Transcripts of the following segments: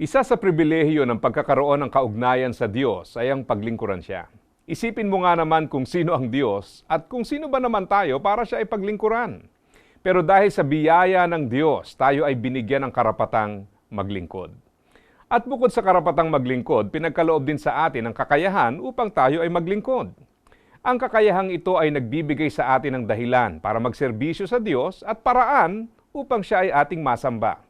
Isa sa pribilehiyo ng pagkakaroon ng kaugnayan sa Diyos ay ang paglingkuran siya. Isipin mo nga naman kung sino ang Diyos at kung sino ba naman tayo para siya ay paglingkuran. Pero dahil sa biyaya ng Diyos, tayo ay binigyan ng karapatang maglingkod. At bukod sa karapatang maglingkod, pinagkaloob din sa atin ang kakayahan upang tayo ay maglingkod. Ang kakayahang ito ay nagbibigay sa atin ng dahilan para magserbisyo sa Diyos at paraan upang siya ay ating masamba.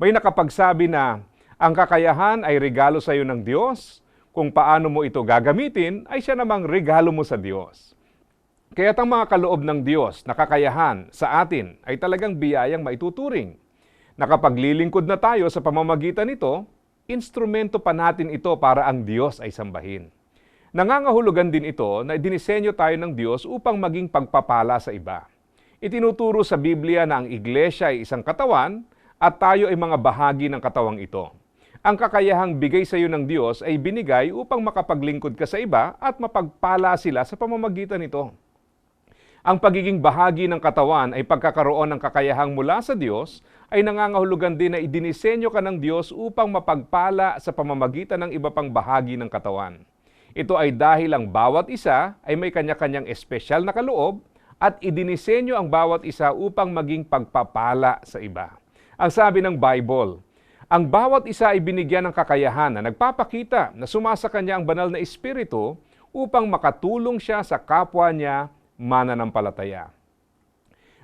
May nakapagsabi na ang kakayahan ay regalo sa iyo ng Diyos. Kung paano mo ito gagamitin, ay siya namang regalo mo sa Diyos. Kaya't ang mga kaloob ng Diyos na kakayahan sa atin ay talagang biyayang maituturing. Nakapaglilingkod na tayo sa pamamagitan nito, instrumento pa natin ito para ang Diyos ay sambahin. Nangangahulugan din ito na dinisenyo tayo ng Diyos upang maging pagpapala sa iba. Itinuturo sa Biblia na ang iglesia ay isang katawan at tayo ay mga bahagi ng katawang ito. Ang kakayahang bigay sa iyo ng Diyos ay binigay upang makapaglingkod ka sa iba at mapagpala sila sa pamamagitan nito. Ang pagiging bahagi ng katawan ay pagkakaroon ng kakayahang mula sa Diyos ay nangangahulugan din na idinisenyo ka ng Diyos upang mapagpala sa pamamagitan ng iba pang bahagi ng katawan. Ito ay dahil ang bawat isa ay may kanya-kanyang espesyal na kaloob at idinisenyo ang bawat isa upang maging pagpapala sa iba. Ang sabi ng Bible, ang bawat isa ay binigyan ng kakayahan na nagpapakita na sumasa kanya ang banal na espiritu upang makatulong siya sa kapwa niya mananampalataya.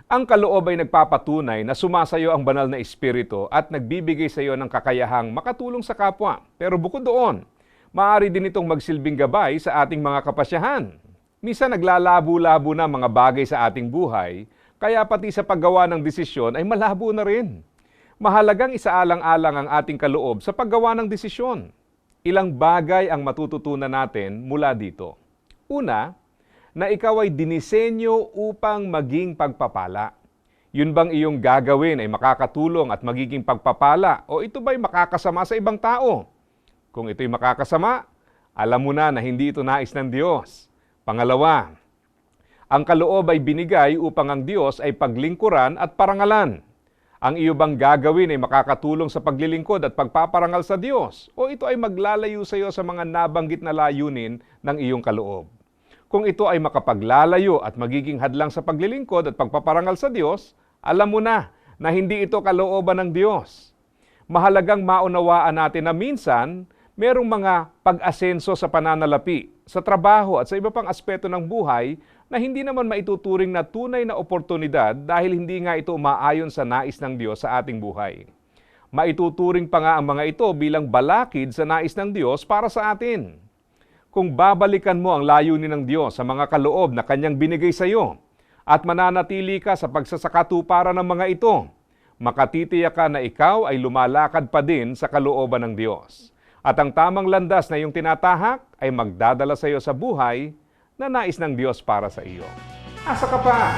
Ang kaloob ay nagpapatunay na sumasayo ang banal na espiritu at nagbibigay sa iyo ng kakayahang makatulong sa kapwa. Pero bukod doon, maaari din itong magsilbing gabay sa ating mga kapasyahan. Misa naglalabo-labo na mga bagay sa ating buhay, kaya pati sa paggawa ng desisyon ay malabo na rin. Mahalagang isaalang-alang ang ating kaloob sa paggawa ng desisyon. Ilang bagay ang matututunan natin mula dito. Una, na ikaw ay dinisenyo upang maging pagpapala. Yun bang iyong gagawin ay makakatulong at magiging pagpapala o ito ba'y makakasama sa ibang tao? Kung ito'y makakasama, alam mo na na hindi ito nais ng Diyos. Pangalawa, ang kaloob ay binigay upang ang Diyos ay paglingkuran at parangalan. Ang iyo bang gagawin ay makakatulong sa paglilingkod at pagpaparangal sa Diyos o ito ay maglalayo sa iyo sa mga nabanggit na layunin ng iyong kaloob? Kung ito ay makapaglalayo at magiging hadlang sa paglilingkod at pagpaparangal sa Diyos, alam mo na na hindi ito kalooban ng Diyos. Mahalagang maunawaan natin na minsan, merong mga pag-asenso sa pananalapi, sa trabaho at sa iba pang aspeto ng buhay na hindi naman maituturing na tunay na oportunidad dahil hindi nga ito umaayon sa nais ng Diyos sa ating buhay. Maituturing pa nga ang mga ito bilang balakid sa nais ng Diyos para sa atin kung babalikan mo ang layunin ng Diyos sa mga kaloob na Kanyang binigay sa iyo at mananatili ka sa pagsasakatuparan ng mga ito, makatitiyak ka na ikaw ay lumalakad pa din sa kalooban ng Diyos. At ang tamang landas na iyong tinatahak ay magdadala sa iyo sa buhay na nais ng Diyos para sa iyo. Asa ka pa?